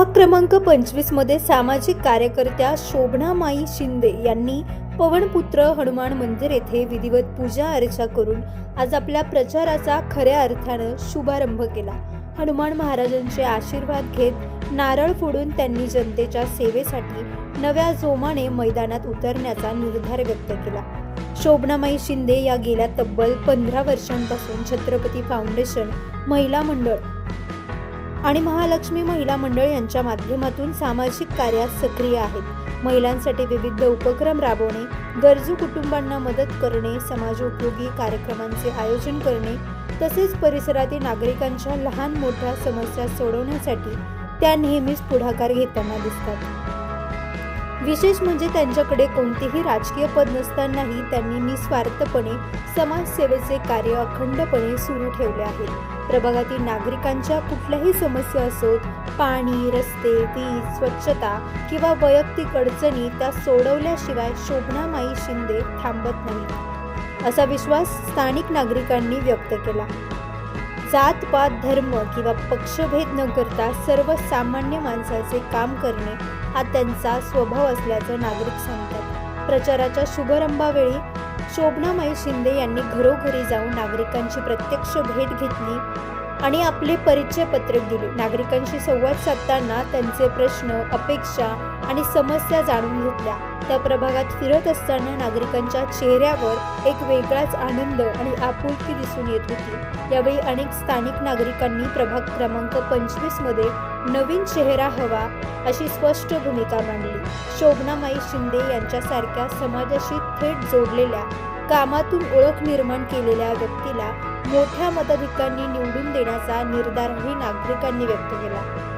प्रभाग क्रमांक पंचवीसमध्ये सामाजिक कार्यकर्त्या शोभनामाई शिंदे यांनी पवनपुत्र हनुमान मंदिर येथे विधिवत पूजा अर्चा करून आज आपल्या प्रचाराचा खऱ्या अर्थानं शुभारंभ केला. हनुमान महाराजांचे आशीर्वाद घेत नारळ फोडून त्यांनी जनतेच्या सेवेसाठी नव्या जोमाने मैदानात उतरण्याचा निर्धार व्यक्त केला. शोभनामाई शिंदे या गेल्या तब्बल पंधरा वर्षांपासून छत्रपती फाउंडेशन महिला मंडळ आणि महालक्ष्मी महिला मंडळ यांच्या माध्यमातून सामाजिक कार्यात सक्रिय आहेत. महिलांसाठी विविध उपक्रम राबवणे गरजू कुटुंबांना मदत करणे समाजोपयोगी कार्यक्रमांचे आयोजन करणे तसेच परिसरातील नागरिकांच्या लहान मोठ्या समस्या सोडवण्यासाठी त्या नेहमीच पुढाकार घेताना दिसतात. विशेष म्हणजे त्यांच्याकडे कोणतेही राजकीय पद नसतानाही त्यांनी निस्वार्थपणे समाजसेवेचे कार्य अखंडपणे सुरू ठेवले आहे. प्रभागातील नागरिकांच्या कुठल्याही समस्या असोत पाणी रस्ते वीज स्वच्छता किंवा वैयक्तिक अडचणी त्या सोडवल्याशिवाय शोभनामाई शिंदे थांबत नाहीत. असा विश्वास स्थानिक नागरिकांनी व्यक्त केला. जातपात धर्म किंवा पक्षभेद न करता सर्वसामान्य माणसाचे काम करणे हा त्यांचा स्वभाव असल्याचं नागरिक सांगतात. प्रचाराच्या शुभारंभावेळी शोभनामाई शिंदे यांनी घरोघरी जाऊन नागरिकांची प्रत्यक्ष भेट घेतली आणि आपले परिचय पत्रक दिले. नागरिकांशी संवाद साधताना त्यांचे प्रश्न अपेक्षा आणि समस्या जाणून घेतल्या. त्या प्रभागात फिरत असताना नागरिकांच्या चेहऱ्यावर एक वेगळाच आनंद आणि आपुलकी दिसून येत होती. यावेळी अनेक स्थानिक नागरिकांनी प्रभाग क्रमांक पंचवीसमध्ये नवीन चेहरा हवा अशी स्पष्ट भूमिका मांडली. शोभनामाई शिंदे यांच्यासारख्या समाजाशी थेट जोडलेल्या कामातून ओळख निर्माण केलेल्या व्यक्तीला मोठ्या मताधिकांनी निवडून देण्याचा निर्धारही नागरिकांनी व्यक्त केला.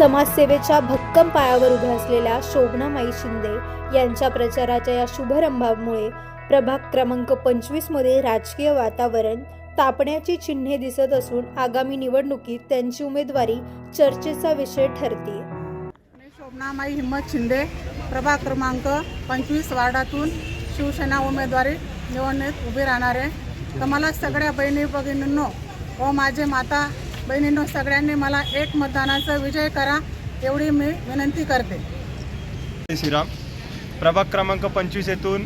समाजसेवेच्या भक्कम पायावर उभ्या असलेल्या शोभनामाई शिंदे यांच्या प्रचाराच्या या शुभारंभामुळे प्रभाग क्रमांक पंचवीसमध्ये राजकीय वातावरण तापण्याची चिन्हे दिसत असून आगामी निवडणुकीत त्यांची उमेदवारी चर्चेचा विषय ठरते शोभनामाई हिम्मत शिंदे प्रभाग क्रमांक पंचवीस वार्डातून शिवसेना उमेदवारी निवडणूक उभे राहणार. आहे तर मला सगळ्या बहिणी भगिनींनो व माझे माता बहिणींनो सगळ्यांनी मला एक मतदानाचा विजय करा एवढी मी विनंती करते. श्रीराम. प्रभाग क्रमांक पंचवीस येथून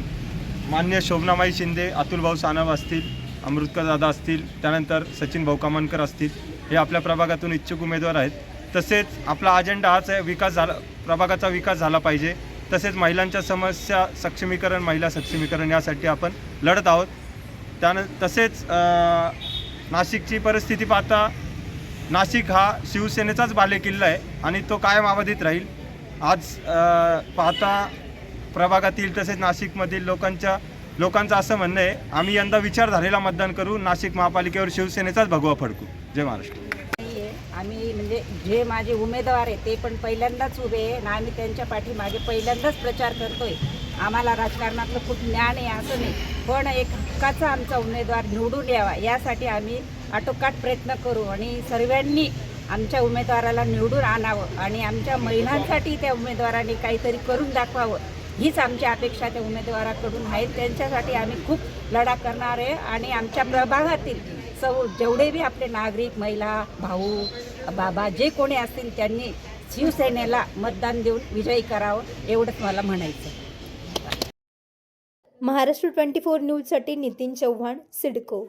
मान्य शोभनामाई शिंदे अतुलभाऊ सानव असतील अमृतकर दादा असतील त्यानंतर सचिन भाऊ कामनकर असतील हे आपल्या प्रभागातून इच्छुक उमेदवार आहेत. तसेच आपला अजेंडा हाच आहे विकास झाला प्रभागाचा विकास झाला पाहिजे. तसेच महिलांच्या समस्या सक्षमीकरण महिला सक्षमीकरण यासाठी आपण लढत आहोत. त्यान तसेच नाशिकची परिस्थिती पाहता नाशिक हा शिवसेनेचाच बालेकिल्ला आहे आणि तो कायम अबाधित राहील. आज पाहता प्रभागातील तसेच नाशिकमधील लोकांच्या लोकांचं असं म्हणणं आहे आम्ही यंदा विचार झालेला मतदान करू नाशिक महापालिकेवर शिवसेनेचाच भगवा फडकू. जय महाराष्ट्र. आम्ही म्हणजे जे माझे उमेदवार आहे ते पण पहिल्यांदाच उभे आहे आणि आम्ही त्यांच्या पाठीमागे पहिल्यांदाच प्रचार करतोय. आम्हाला राजकारणातलं खूप ज्ञान आहे असं नाही. पण एक हक्काचा आमचा उमेदवार निवडून यावा यासाठी आम्ही आटोकाट प्रयत्न करू आणि सर्वांनी आमच्या उमेदवाराला निवडून आणावं आणि आमच्या महिलांसाठी त्या उमेदवारांनी काहीतरी करून दाखवावं. हीच आमची अपेक्षा त्या उमेदवाराकडून आहे. त्यांच्यासाठी आम्ही खूप लढा करणार आहे आणि आमच्या प्रभागातील सौ जेवढे बी आपले नागरिक महिला भाऊ बाबा जे कोणी असतील त्यांनी शिवसेनेला मतदान देऊन विजयी करावं एवढंच मला म्हणायचं महाराष्ट्र ट्वेंटी फोर न्यूजसाठी नितीन चव्हाण सिडको.